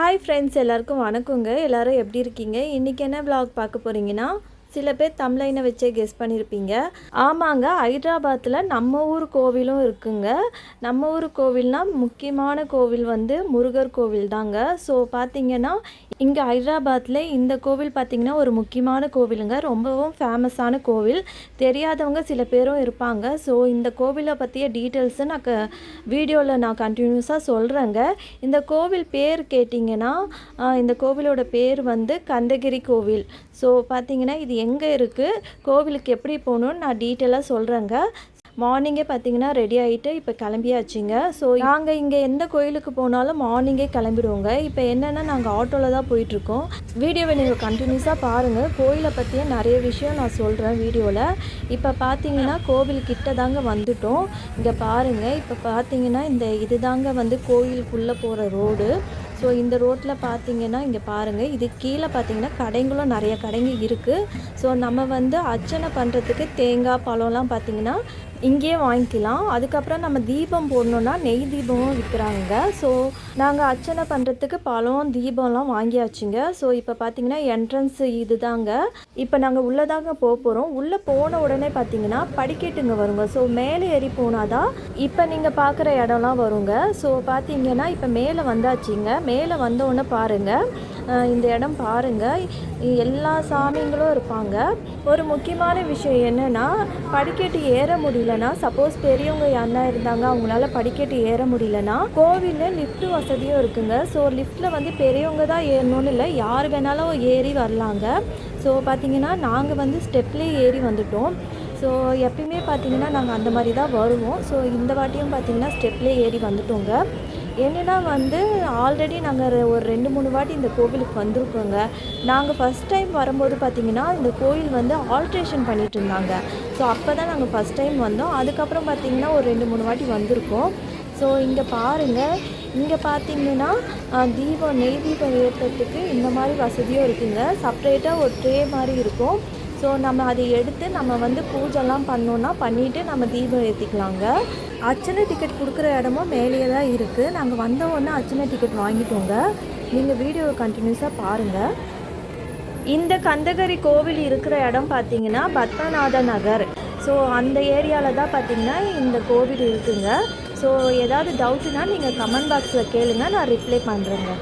Hi friends எல்லாருக்கும் வணக்கங்க. எல்லோரும் எப்படி இருக்கீங்க? இன்றைக்கி என்ன ப்ளாக் பார்க்க போகிறீங்கன்னா சில பேர் தமிழைனை வச்சே கெஸ் பண்ணியிருப்பீங்க ஆமாங்க ஹைதராபாத்தில் நம்ம ஊர் கோவிலும் இருக்குங்க. நம்ம ஊர் கோவில்னா முக்கியமான கோவில் வந்து முருகர் கோவில் தாங்க. ஸோ பார்த்தீங்கன்னா இங்கே ஹைதராபாத்தில் இந்த கோவில் பார்த்திங்கன்னா ஒரு முக்கியமான கோவிலுங்க. ரொம்பவும் ஃபேமஸான கோவில். தெரியாதவங்க சில பேரும் இருப்பாங்க. ஸோ இந்த கோவிலை பற்றிய டீட்டெயில்ஸை நான் க வீடியோவில் நான் கண்டினியூஸாக சொல்கிறேங்க இந்த கோவில் பேர் கேட்டிங்கன்னா இந்த கோவிலோட பேர் வந்து கந்தகிரி கோவில். ஸோ பார்த்தீங்கன்னா இது எங்கே இருக்குது கோவிலுக்கு எப்படி போகணுன்னு நான் டீட்டெயிலாக சொல்கிறேங்க மார்னிங்கே பார்த்தீங்கன்னா ரெடி ஆகிட்டு இப்போ கிளம்பியாச்சுங்க. ஸோ நாங்கள் இங்கே எந்த கோயிலுக்கு போனாலும் மார்னிங்கே கிளம்பிடுவோங்க. இப்போ என்னென்னா நாங்கள் ஆட்டோவில் தான் போயிட்டுருக்கோம். வீடியோவை நீங்கள் கண்டினியூஸாக பாருங்கள் கோயிலை பற்றியே நிறைய விஷயம் நான் சொல்கிறேன் வீடியோவில் இப்போ பார்த்தீங்கன்னா கோவில் கிட்ட தாங்க வந்துட்டோம். இங்கே பாருங்கள் இப்போ பார்த்தீங்கன்னா இந்த இதுதாங்க வந்து கோயிலுக்குள்ளே போகிற ரோடு ஸோ இந்த ரோட்டில் பார்த்தீங்கன்னா இங்கே பாருங்கள் இது கீழே பார்த்தீங்கன்னா கடைங்களும் நிறைய கடைங்க இருக்குது ஸோ நம்ம வந்து அர்ச்சனை பண்ணுறதுக்கு தேங்காய் பழம்லாம் பார்த்தீங்கன்னா இங்கேயே வாங்கிக்கலாம். அதுக்கப்புறம் நம்ம தீபம் போடணுன்னா நெய் தீபமும் விற்கிறாங்க ஸோ நாங்கள் அர்ச்சனை பண்ணுறதுக்கு பழம் தீபம்லாம் வாங்கியாச்சுங்க. ஸோ இப்போ பார்த்தீங்கன்னா என்ட்ரன்ஸ் இது தாங்க இப்போ நாங்கள் உள்ளே தாங்க போக போகிறோம் உள்ளே போன உடனே பார்த்தீங்கன்னா படிக்கட்டுங்க வருங்க. ஸோ மேலே ஏறி போனாதான் இப்போ நீங்கள் பார்க்குற இடம்லாம் வருங்க. ஸோ பார்த்தீங்கன்னா இப்போ மேலே வந்தாச்சுங்க. மேலே வந்தோடனே பாருங்கள் இந்த இடம் பாருங்கள் எல்லா சாமிங்களும் இருப்பாங்க. ஒரு முக்கியமான விஷயம் என்னென்னா படிக்கட்டு ஏற முடியலனா சப்போஸ் பெரியவங்க யாருனா இருந்தாங்க அவங்களால படிக்கட்டு ஏற முடியலனா கோவிலில் லிஃப்ட் வசதியும் இருக்குங்க. ஸோ லிஃப்ட்டில் வந்து பெரியவங்க தான் ஏறணும்னு இல்லை யார் வேணாலும் ஏறி வரலாங்க. ஸோ பார்த்தீங்கன்னா நாங்கள் வந்து ஸ்டெப்லேயே ஏறி வந்துட்டோம். ஸோ எப்பயுமே பார்த்தீங்கன்னா நாங்கள் அந்த மாதிரி தான் வருவோம். ஸோ இந்த வாட்டியும் பார்த்தீங்கன்னா ஸ்டெப்லேயே ஏறி வந்துட்டோங்க. என்னென்னா வந்து ஆல்ரெடி நாங்கள் ஒரு ரெண்டு மூணு வாட்டி இந்த கோவிலுக்கு வந்திருக்கோங்க. நாங்கள் ஃபஸ்ட் டைம் வரும்போது பார்த்திங்கன்னா இந்த கோயில் வந்து ஆல்ட்ரேஷன் பண்ணிட்டு இருந்தாங்க. ஸோ அப்போ தான் நாங்கள் ஃபஸ்ட் டைம் வந்தோம். அதுக்கப்புறம் பார்த்தீங்கன்னா ஒரு ரெண்டு மூணு வாட்டி வந்திருக்கோம். ஸோ இங்கே பாருங்கள் இங்கே பார்த்தீங்கன்னா தீபம் நெய் தீபம் ஏற்றுறதுக்கு இந்த மாதிரி வசதியும் இருக்குங்க. செப்ரேட்டாக ஒரு ட்ரே மாதிரி இருக்கும். ஸோ நம்ம அதை எடுத்து நம்ம வந்து பூஜைலாம் பண்ணோன்னா பண்ணிவிட்டு நம்ம தீபம் ஏற்றிக்கலாங்க அர்ச்சனை டிக்கெட் கொடுக்குற இடமும் மேலேயே தான் இருக்குது நாங்கள் வந்தவொடனே அர்ச்சனை டிக்கெட் வாங்கிட்டோங்க. நீங்கள் வீடியோவை கண்டினியூஸாக பாருங்கள் இந்த கந்தகரி கோவில் இருக்கிற இடம் பார்த்தீங்கன்னா பத்மநாத நகர். ஸோ அந்த ஏரியாவில் தான் பார்த்தீங்கன்னா இந்த கோவில் இருக்குங்க. ஸோ ஏதாவது டவுட்டுனால் நீங்கள் கமெண்ட் பாக்ஸில் கேளுங்க. நான் ரிப்ளை பண்ணுறேங்க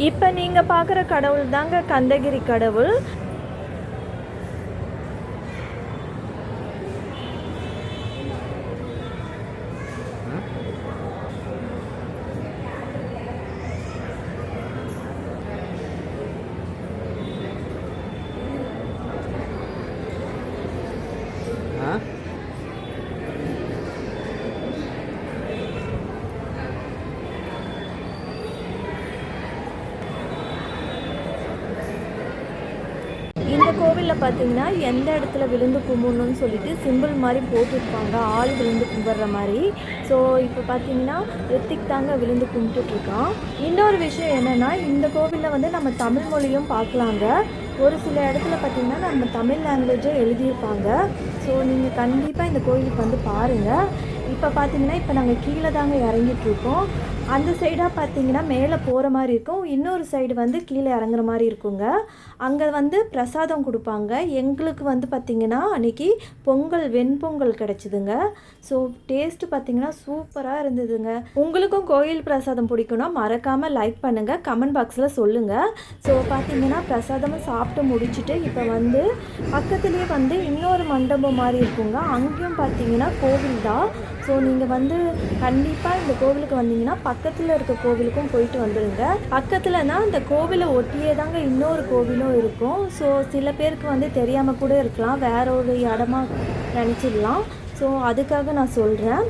இப்போ நீங்கள் பார்க்குற கடவுள் தாங்க கந்தகிரி கடவுள் ஆ இந்த கோவிலில் பார்த்தீங்கன்னா எந்த இடத்துல விழுந்து கும்பிடணும்னு சொல்லிட்டு சிம்பிள் மாதிரி போட்டுருப்பாங்க ஆள் விழுந்து கும்பிட்ற மாதிரி. ஸோ இப்போ பார்த்தீங்கன்னா ரித்திக் தாங்க விழுந்து கும்பிட்டுட்ருக்கான். இன்னொரு விஷயம் என்னென்னா இந்த கோவிலில் வந்து நம்ம தமிழ் மொழியும் பார்க்கலாங்க. ஒரு சில இடத்துல பார்த்தீங்கன்னா நம்ம தமிழ் லாங்குவேஜும் எழுதியிருப்பாங்க. ஸோ நீங்கள் கண்டிப்பாக இந்த கோயிலுக்கு வந்து பாருங்கள் இப்போ பார்த்தீங்கன்னா இப்போ நாங்கள் கீழே தாங்க இறங்கிட்டுருக்கோம். அந்த சைடாக பார்த்தீங்கன்னா மேலே போகிற மாதிரி இருக்கும். இன்னொரு சைடு வந்து கீழே இறங்குற மாதிரி இருக்குங்க. அங்கே வந்து பிரசாதம் கொடுப்பாங்க. எங்களுக்கு வந்து பார்த்திங்கன்னா அன்றைக்கி பொங்கல் வெண்பொங்கல் கிடச்சிதுங்க. ஸோ டேஸ்ட்டு பார்த்திங்கன்னா சூப்பராக இருந்ததுங்க. உங்களுக்கும் கோயில் பிரசாதம் பிடிக்கும்னா மறக்காமல் லைக் பண்ணுங்கள் கமெண்ட் பாக்ஸில் சொல்லுங்கள் ஸோ பார்த்தீங்கன்னா பிரசாதமும் சாப்பிட்டு முடிச்சுட்டு இப்போ வந்து பக்கத்துலேயே வந்து இன்னொரு மண்டபம் மாதிரி இருக்குங்க. அங்கேயும் பார்த்தீங்கன்னா கோவில் தான். ஸோ நீங்கள் வந்து கண்டிப்பாக இந்த கோவிலுக்கு வந்தீங்கன்னா பக்கத்தில் இருக்க கோவிலுக்கும் போயிட்டு வந்துடுங்க பக்கத்தில்னா அந்த கோவிலை ஒட்டியே தாங்க இன்னொரு கோவிலும் இருக்கும். ஸோ சில பேருக்கு வந்து தெரியாமல் கூட இருக்கலாம். வேற ஒரு இடமா நினச்சிடலாம். ஸோ அதுக்காக நான் சொல்கிறேன்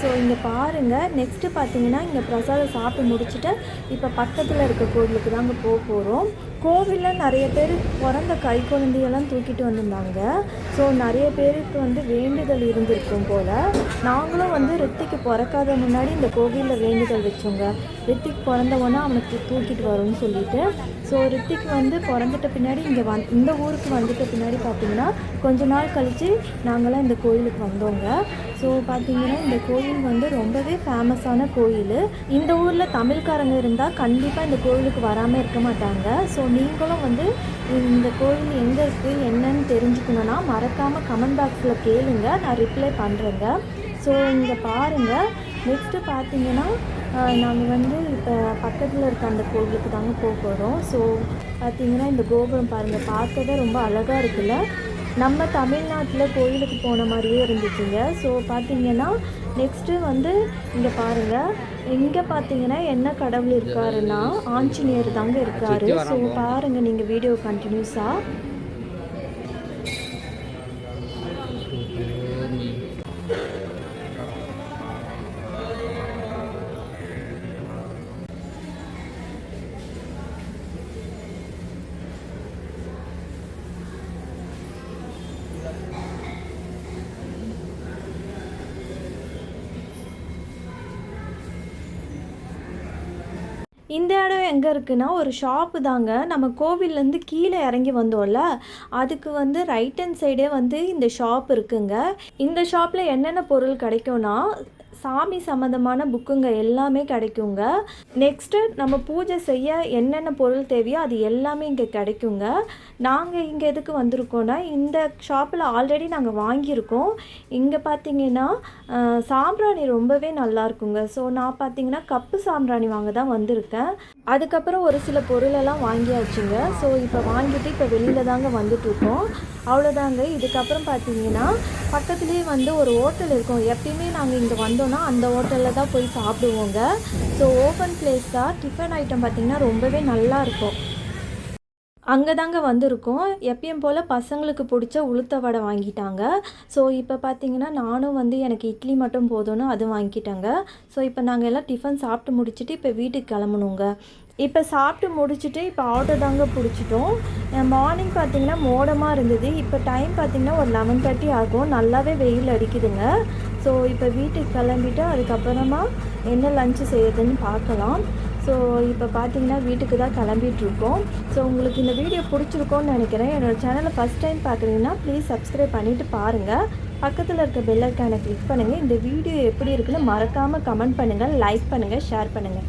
ஸோ இங்கே பாருங்கள் நெக்ஸ்ட்டு பார்த்தீங்கன்னா இங்கே பிரசாதம் சாப்பிட்டு முடிச்சுட்டு இப்போ பக்கத்தில் இருக்க கோவிலுக்கு தாங்க போக போகிறோம் கோவிலில் நிறைய பேர் பிறந்த கை குழந்தையெல்லாம் தூக்கிட்டு வந்திருந்தாங்க. ஸோ நிறைய பேருக்கு வந்து வேண்டுதல் இருந்திருக்கும் போல் நாங்களும் வந்து ரித்திக்கு பிறக்காத முன்னாடி இந்த கோவிலில் வேண்டுதல் வச்சோங்க. ரித்திக் பிறந்தவொன்னே அவனுக்கு தூக்கிட்டு வரும்னு சொல்லிட்டு. ஸோ ரித்திக் வந்து பிறந்துட்ட பின்னாடி இங்கே வந் இந்த ஊருக்கு வந்துட்ட பின்னாடி பார்த்தீங்கன்னா கொஞ்ச நாள் கழித்து நாங்களாம் இந்த கோயிலுக்கு வந்தோங்க. ஸோ பார்த்தீங்கன்னா இந்த கோயில் வந்து ரொம்பவே ஃபேமஸான கோயில். இந்த ஊரில் தமிழ்காரங்க இருந்தால் கண்டிப்பாக இந்த கோயிலுக்கு வராமல் இருக்க மாட்டாங்க. ஸோ நீங்களும் வந்து இந்த கோயில் எங்கே இருக்குது என்னன்னு தெரிஞ்சுக்கணுன்னா மறக்காமல் கமெண்ட் பாக்ஸில் கேளுங்க. நான் ரிப்ளை பண்ணுறேங்க ஸோ இங்கே பாருங்கள் நெக்ஸ்ட்டு பார்த்தீங்கன்னா நாங்கள் வந்து இப்போ பக்கத்தில் இருக்க அந்த கோவிலுக்கு தாங்க போக போகிறோம் ஸோ பார்த்தீங்கன்னா இந்த கோபுரம் பாருங்கள் பார்க்கவே ரொம்ப அழகாக இருக்குல்ல. நம்ம தமிழ்நாட்டில் கோயிலுக்கு போன மாதிரியே இருந்துச்சுங்க. ஸோ பார்த்தீங்கன்னா நெக்ஸ்ட்டு வந்து இங்கே பாருங்கள் இங்கே பார்த்தீங்கன்னா என்ன கடவுள் இருக்காருன்னா ஆஞ்சநேயர் தாங்க இருக்காரு. ஸோ பாருங்கள் நீங்கள் வீடியோ கண்டினியூஸாக இந்த இடம் எங்கே இருக்குன்னா ஒரு ஷாப்பு தாங்க. நம்ம கோவில்லேருந்து கீழே இறங்கி வந்தோம்ல அதுக்கு வந்து ரைட் ஹேண்ட் சைடே வந்து இந்த ஷாப் இருக்குங்க. இந்த ஷாப்பில் என்னென்ன பொருள் கிடைக்கும்னா சாமி சம்மந்தமான புக்குங்க எல்லாமே கிடைக்குங்க. நெக்ஸ்ட்டு நம்ம பூஜை செய்ய என்னென்ன பொருள் தேவையோ அது எல்லாமே இங்கே கிடைக்குங்க. நாங்கள் இங்கே எதுக்கு வந்திருக்கோன்னா இந்த ஷாப்பில் ஆல்ரெடி நாங்கள் வாங்கியிருக்கோம். இங்கே பார்த்தீங்கன்னா சாம்பிராணி ரொம்பவே நல்லா இருக்குங்க. ஸோ நான் பார்த்தீங்கன்னா கப்பு சாம்பிராணி வாங்க தான் வந்திருக்கேன். அதுக்கப்புறம் ஒரு சில பொருளெல்லாம் வாங்கியாச்சுங்க. ஸோ இப்போ வாங்கிட்டு இப்போ வெளியில் தாங்க வந்துட்டுருக்கோம். அவ்வளோதாங்க. இதுக்கப்புறம் பார்த்தீங்கன்னா பக்கத்துலேயே வந்து ஒரு ஹோட்டல் இருக்கும். எப்பயுமே நாங்கள் இங்கே வந்தோம்னா அந்த ஹோட்டலில் தான் போய் சாப்பிடுவோங்க. ஸோ ஓப்பன் பிளேஸ் தான் டிஃபன் ஐட்டம் பார்த்திங்கன்னா ரொம்பவே நல்லா இருக்கும். அங்கே தாங்க வந்திருக்கோம். எப்பயும் போல் பசங்களுக்கு பிடிச்ச உளுத்த வடை வாங்கிட்டாங்க. ஸோ இப்போ பார்த்தீங்கன்னா நானும் வந்து எனக்கு இட்லி மட்டும் போதும்னு அது வாங்கிட்டாங்க. ஸோ இப்போ நாங்கள் எல்லாம் டிஃபன் சாப்பிட்டு முடிச்சுட்டு இப்போ வீட்டுக்கு கிளம்பணுங்க. இப்போ சாப்பிட்டு முடிச்சுட்டு இப்போ ஆட்டோ தாங்க பிடிச்சிட்டோம். மார்னிங் பார்த்தீங்கன்னா மோடமாக இருந்தது. இப்போ டைம் பார்த்தீங்கன்னா ஒரு லெவன் தேர்ட்டி ஆகும். நல்லாவே வெயில் அடிக்குதுங்க. ஸோ இப்போ வீட்டுக்கு கிளம்பிட்டு அதுக்கப்புறமா என்ன லஞ்சு செய்யுதுன்னு பார்க்கலாம். ஸோ இப்போ பார்த்தீங்கன்னா வீட்டுக்கு தான் கிளம்பிகிட்ருக்கோம் ஸோ உங்களுக்கு இந்த வீடியோ பிடிச்சிருக்கோன்னு நினைக்கிறேன். என்னோட சேனலை ஃபஸ்ட் டைம் பார்க்குறீங்கன்னா ப்ளீஸ் சப்ஸ்கிரைப் பண்ணிவிட்டு பாருங்கள் பக்கத்தில் இருக்க பெல் ஐக்கானை கிளிக் பண்ணுங்கள் இந்த வீடியோ எப்படி இருக்குன்னு மறக்காமல் கமெண்ட் பண்ணுங்கள் லைக் பண்ணுங்கள் ஷேர் பண்ணுங்கள்